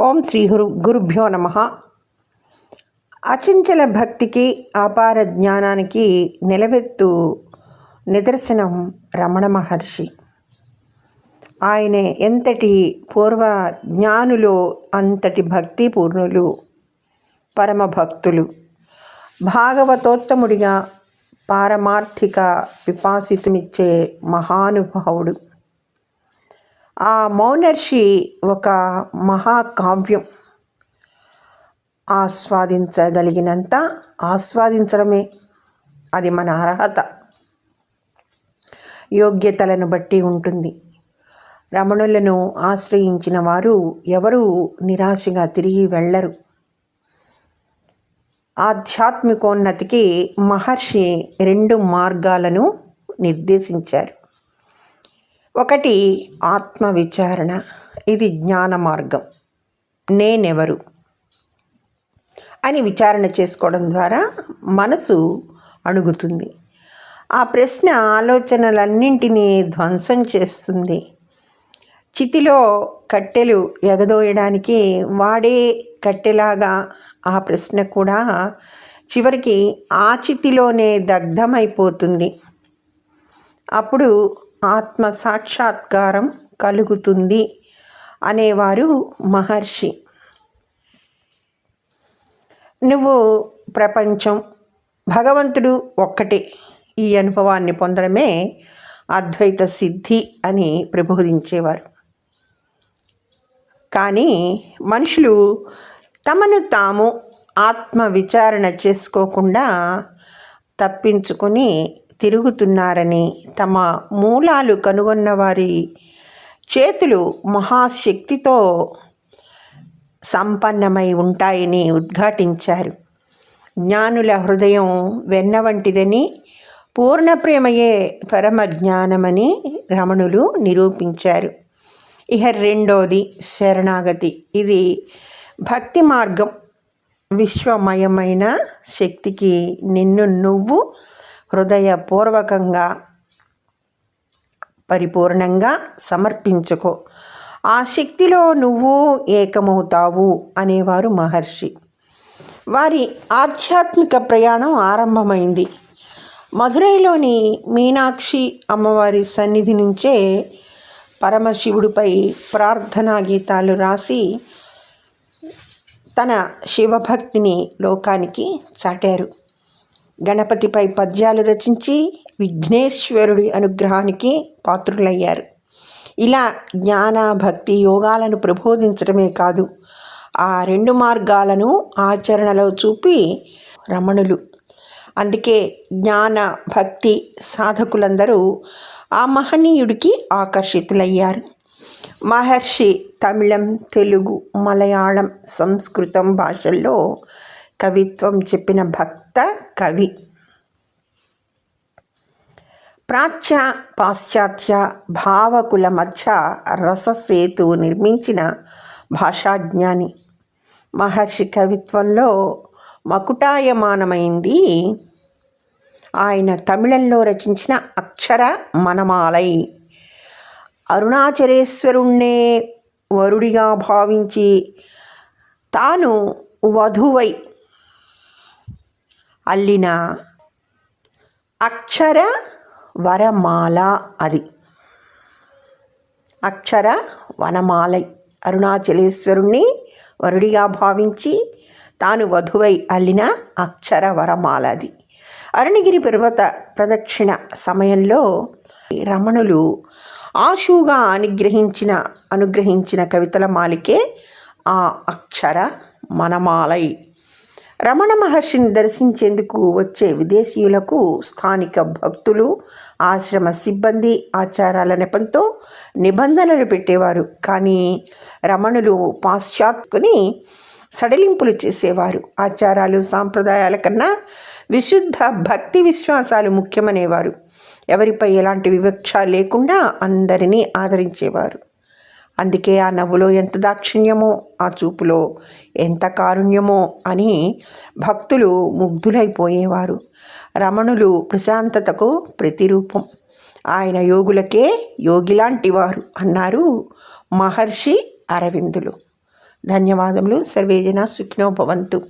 ఓం శ్రీ గురు గురుభ్యో నమ. అచంచల భక్తికి అపార జ్ఞానానికి నిలవెత్తు నిదర్శనం రమణ మహర్షి. ఆయన ఎంతటి పూర్వ జ్ఞానులో అంతటి భక్తి పూర్ణులు పరమ భక్తులు. భాగవతోత్తముడిగా పారమార్థిక విపాసితునిచ్చే మహానుభావుడు. ఆ మౌనర్షి ఒక మహాకావ్యం. ఆస్వాదించగలిగినంత ఆస్వాదించడమే. అది మన అర్హత. యోగ్యతలను బట్టి ఉంటుంది. రమణులను ఆశ్రయించిన వారు ఎవరూ నిరాశగా తిరిగి వెళ్ళరు. ఆధ్యాత్మికోన్నతికి మహర్షి రెండు మార్గాలను నిర్దేశించారు. ఒకటి ఆత్మ విచారణ ఇది జ్ఞాన మార్గం. నేనెవరు? అని విచారణ చేసుకోవడం ద్వారా మనసు అణుగుతుంది. ఆ ప్రశ్న ఆలోచనలన్నింటినీ ధ్వంసం చేస్తుంది. చితిలో కట్టెలు ఎగదోయడానికి వాడే కట్టెలాగా ఆ ప్రశ్న కూడా చివరికి ఆ చితిలోనే దగ్ధమైపోతుంది. అప్పుడు ఆత్మ సాక్షాత్కారం కలుగుతుంది అనేవారు మహర్షి. నువ్వు ప్రపంచం భగవంతుడు ఒక్కటే. ఈ అనుభవాన్ని పొందడమే అద్వైత సిద్ధి అని ప్రబోధించేవారు. కానీ మనుషులు తమను తాము ఆత్మ విచారణ చేసుకోకుండా తప్పించుకొని తిరుగుతున్నారని తమ మూలాలు కనుగొన్న వారి చేతులు మహాశక్తితో సంపన్నమై ఉంటాయని ఉద్ఘాటించారు. జ్ఞానుల హృదయం వెన్న వంటిదని పూర్ణ ప్రేమయే పరమ జ్ఞానమని రమణులు నిరూపించారు. ఇహ రెండోది శరణాగతి. ఇది భక్తి మార్గం. విశ్వమయమైన శక్తికి నిన్ను నువ్వు హృదయపూర్వకంగా పరిపూర్ణంగా సమర్పించుకో. ఆ శక్తిలో నువ్వు ఏకమవుతావు అనేవారు మహర్షి. వారి ఆధ్యాత్మిక ప్రయాణం ఆరంభమైంది. మధురైలోని మీనాక్షి అమ్మవారి సన్నిధి నుంచే పరమశివుడిపై ప్రార్థనా గీతాలు రాసి తన శివభక్తిని లోకానికి చాటారు. గణపతిపై పద్యాలు రచించి విఘ్నేశ్వరుడి అనుగ్రహానికి పాత్రులయ్యారు. ఇలా జ్ఞాన భక్తి యోగాలను ప్రబోధించడమే కాదు ఆ రెండు మార్గాలను ఆచరణలో చూపి రమణులు. అందుకే జ్ఞాన భక్తి సాధకులందరూ ఆ మహనీయుడికి ఆకర్షితులయ్యారు. మహర్షి తమిళం తెలుగు మలయాళం సంస్కృతం భాషల్లో కవిత్వం చెప్పిన భక్త కవి. ప్రాచ్య పాశ్చాత్య భావకుల మధ్య రససేతు నిర్మించిన భాషాజ్ఞాని. మహర్షి కవిత్వంలో మకుటాయమానమైంది. ఆయన తమిళంలో రచించిన అక్షర మనమాలై. అరుణాచరేశ్వరుణ్ణే వరుడిగా భావించి తాను వధువై అల్లిన అక్షర వరమాల అది. అక్షర వనమాలై అరుణాచలేశ్వరుణ్ణి వరుడిగా భావించి తాను వధువై అల్లిన అక్షర వరమాల అది. అరుణగిరి పర్వత ప్రదక్షిణ సమయంలో రమణులు ఆశుగా అనుగ్రహించిన అనుగ్రహించిన కవితల మాలికే ఆ అక్షర మనమాలై రమణ మహర్షిని దర్శించేందుకు వచ్చే విదేశీయులకు స్థానిక భక్తులు ఆశ్రమ సిబ్బంది ఆచారాల నెపంతో నిబంధనలు పెట్టేవారు. కానీ రమణులు పాశ్చాత్యుని సడలింపులు చేసేవారు. ఆచారాలు సాంప్రదాయాల కన్నా విశుద్ధ భక్తి విశ్వాసాలు ముఖ్యమనేవారు. ఎవరిపై ఎలాంటి వివక్ష లేకుండా అందరినీ ఆదరించేవారు. అందుకే ఆ నవ్వులో ఎంత దాక్షిణ్యమో ఆ చూపులో ఎంత కారుణ్యమో అని భక్తులు ముగ్ధులైపోయేవారు. రమణులు ప్రశాంతతకు ప్రతిరూపం. ఆయన యోగులకే యోగిలాంటి వారు అన్నారు మహర్షి అరవిందులు. ధన్యవాదములు. సర్వేజన సుఖినో భవంతు.